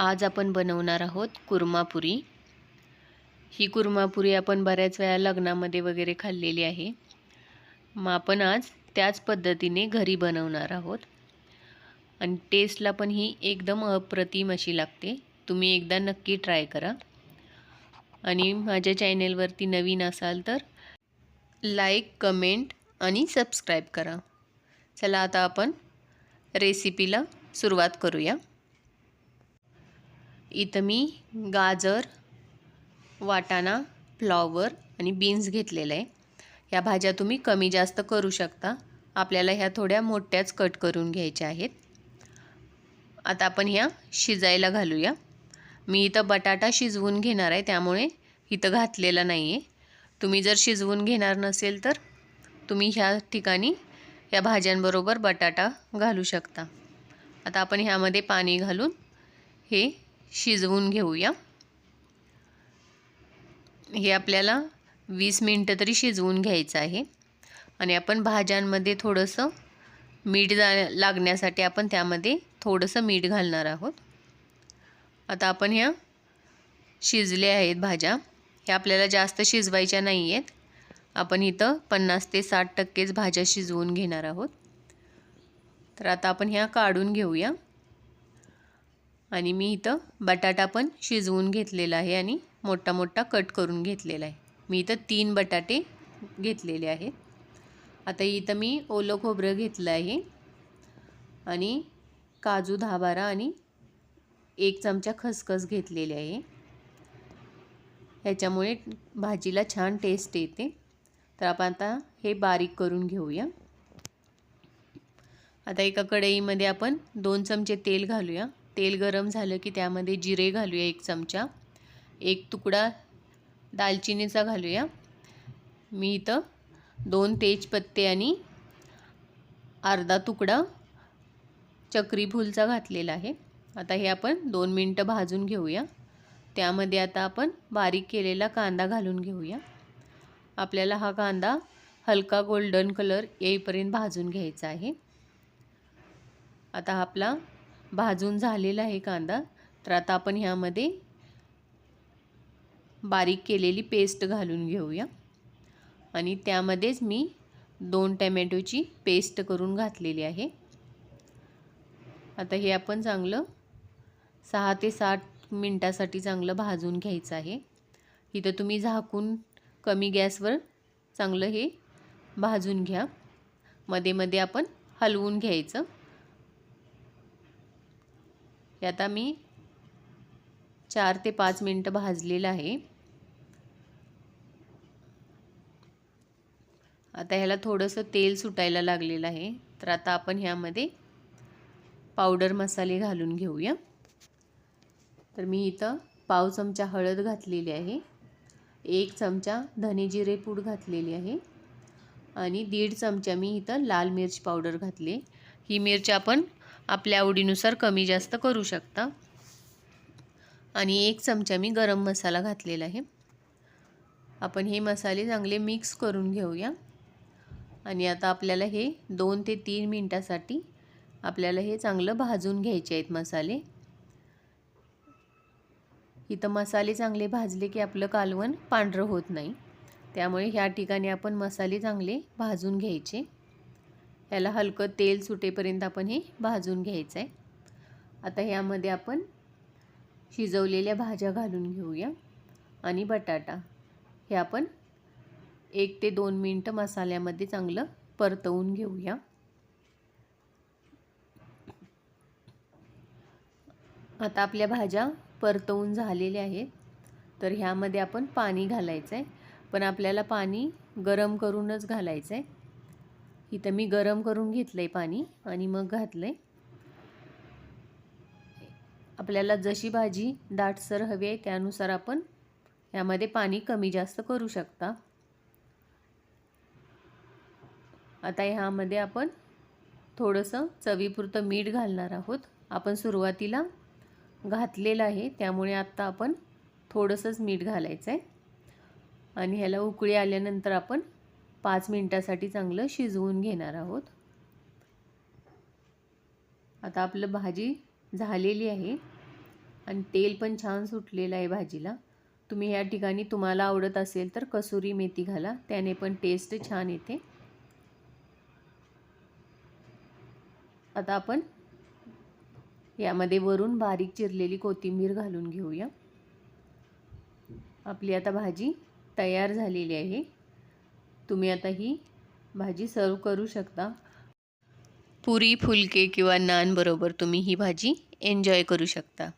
आज आपण बनवणार आहोत कुर्मापुरी ही कुर्मापुरी आपण बऱ्याच वेळा लग्नामध्ये वगैरे खाल्लेली आहे. मग आपण आज त्याच पद्धतीने घरी बनवणार आहोत. आणि टेस्टला पण ही एकदम अप्रतिम अशी लागते. तुम्ही एकदा नक्की ट्राय करा. आणि माझ्या चॅनेलवरती नवीन असाल तर लाईक कमेंट आणि सबस्क्राईब करा. चला आता आपण रेसिपीला सुरुवात करूया. इथं मी गाजर वाटाणा फ्लॉवर आणि बीन्स घेतलेलं आहे. ह्या भाज्या तुम्ही कमी जास्त करू शकता. आपल्याला ह्या थोड्या मोठ्याच कट करून घ्यायच्या आहेत. आता आपण ह्या शिजायला घालूया. मी इथं बटाटा शिजवून घेणार आहे त्यामुळे इथं घातलेला नाही आहे तुम्ही जर शिजवून घेणार नसेल तर तुम्ही ह्या ठिकाणी या भाज्यांबरोबर बटाटा घालू शकता. आता आपण ह्यामध्ये पाणी घालून हे शिजवून घेऊया. हे आपल्याला वीस मिनटं तरी शिजवून घ्यायचं आहे. आणि आपण भाज्यांमध्ये थोडंसं मीठ जा लागण्यासाठी आपण त्यामध्ये थोडंसं मीठ घालणार आहोत. आता आपण ह्या शिजल्या आहेत भाज्या. ह्या आपल्याला जास्त शिजवायच्या नाही आहेत आपण इथं पन्नास ते साठ टक्केच भाज्या शिजवून घेणार आहोत. तर आता आपण ह्या काढून घेऊया. आणि मी इथं बटाटा पण शिजवून घेतलेला आहे आणि मोठा मोठा कट करून घेतलेला आहे. मी इथं तीन बटाटे घेतलेले आहेत. आता इथं मी ओलं खोबरं घेतलं आहे आणि काजू दहा बारा आणि एक चमचा खसखस घेतलेले आहे. ह्याच्यामुळे भाजीला छान टेस्ट येते. तर आपण आता हे बारीक करून घेऊया. आता एका कढईमध्ये आपण दोन चमचे तेल घालूया. तेल गरम झालं की त्यामध्ये जिरे घालूया एक चमचा. एक तुकडा दालचिनीचा घालूया. मी इथं दोन तेजपत्ते आणि अर्धा तुकडा चक्री फूलचा घातलेला आहे. आता हे आपण दोन मिनटं भाजून घेऊया. त्यामध्ये आता आपण बारीक केलेला कांदा घालून घेऊया. आपल्याला हा कांदा हलका गोल्डन कलर येईपर्यंत भाजून घ्यायचा आहे. आता आपला भाजून झालेला आहे कांदा. तर आता आपण ह्यामध्ये बारीक केलेली पेस्ट घालून घेऊया. आणि त्यामध्येच मी दोन टॅमॅटोची पेस्ट करून घातलेली आहे. आता हे आपण चांगलं सहा ते सात मिनटासाठी चांगलं भाजून घ्यायचं आहे. इथं तुम्ही झाकून कमी गॅसवर चांगलं हे भाजून घ्या. मध्ये मध्ये आपण हलवून घ्यायचं. हे आता मी चार ते पाच मिनटं भाजलेलं आहे. आता ह्याला थोडंसं तेल सुटायला लागलेलं आहे. तर आता आपण ह्यामध्ये पावडर मसाले घालून घेऊया. तर मी इथं पाव चमचा हळद घातलेली आहे. एक चमचा धने जिरे पूड घातलेली आहे. आणि दीड चमचा मी इथं लाल मिरची पावडर घातली. ही मिरची आपण आपल्या आवडीनुसार कमी जास्त करू शकता. आणि एक चमचा मी गरम मसाला घातलेला आहे. आपण हे मसाले चांगले मिक्स करून घेऊया. आणि आता आपल्याला हे दोन ते तीन मिनटासाठी आपल्याला हे चांगलं भाजून घ्यायचे आहेत मसाले. इथं मसाले चांगले भाजले की आपलं कालवण पांढरं होत नाही. त्यामुळे ह्या ठिकाणी आपण मसाले चांगले भाजून घ्यायचे. याला हलकं तेल सुटेपर्यंत आपण हे भाजून घ्यायचं आहे आता ह्यामध्ये आपण शिजवलेल्या भाज्या घालून घेऊया आणि बटाटा. हे आपण एक ते दोन मिनटं मसाल्यामध्ये चांगलं परतवून घेऊया. आता आपल्या भाज्या परतवून झालेल्या आहेत. तर ह्यामध्ये आपण पाणी घालायचं आहे पण आपल्याला पाणी गरम करूनच घालायचं आहे इथं मी गरम करून घेतलं आहे पाणी आणि मग घातलं आहे आपल्याला जशी भाजी दाटसर हवी आहे त्यानुसार आपण यामध्ये पाणी कमी जास्त करू शकता. आता ह्यामध्ये आपण थोडंसं चवीपुरतं मीठ घालणार आहोत. आपण सुरुवातीला घातलेलं आहे त्यामुळे आत्ता आपण थोडंसंच मीठ घालायचं आहे आणि ह्याला उकळी आल्यानंतर आपण पाच मिनटासाठी चांगलं शिजवून घेणार आहोत. आता आपलं भाजी झालेली आहे आणि तेल पण छान सुटलेलं आहे भाजीला. तुम्ही या ठिकाणी तुम्हाला आवडत असेल तर कसुरी मेथी घाला त्याने पण टेस्ट छान येते. आता आपण यामध्ये वरून बारीक चिरलेली कोथिंबीर घालून घेऊया. आपली आता भाजी तयार झालेली आहे. तुम्ही आता ही भाजी सर्व करू शकता. पुरी फुलके किंवा नान बरोबर तुम्ही ही भाजी एन्जॉय करू शकता.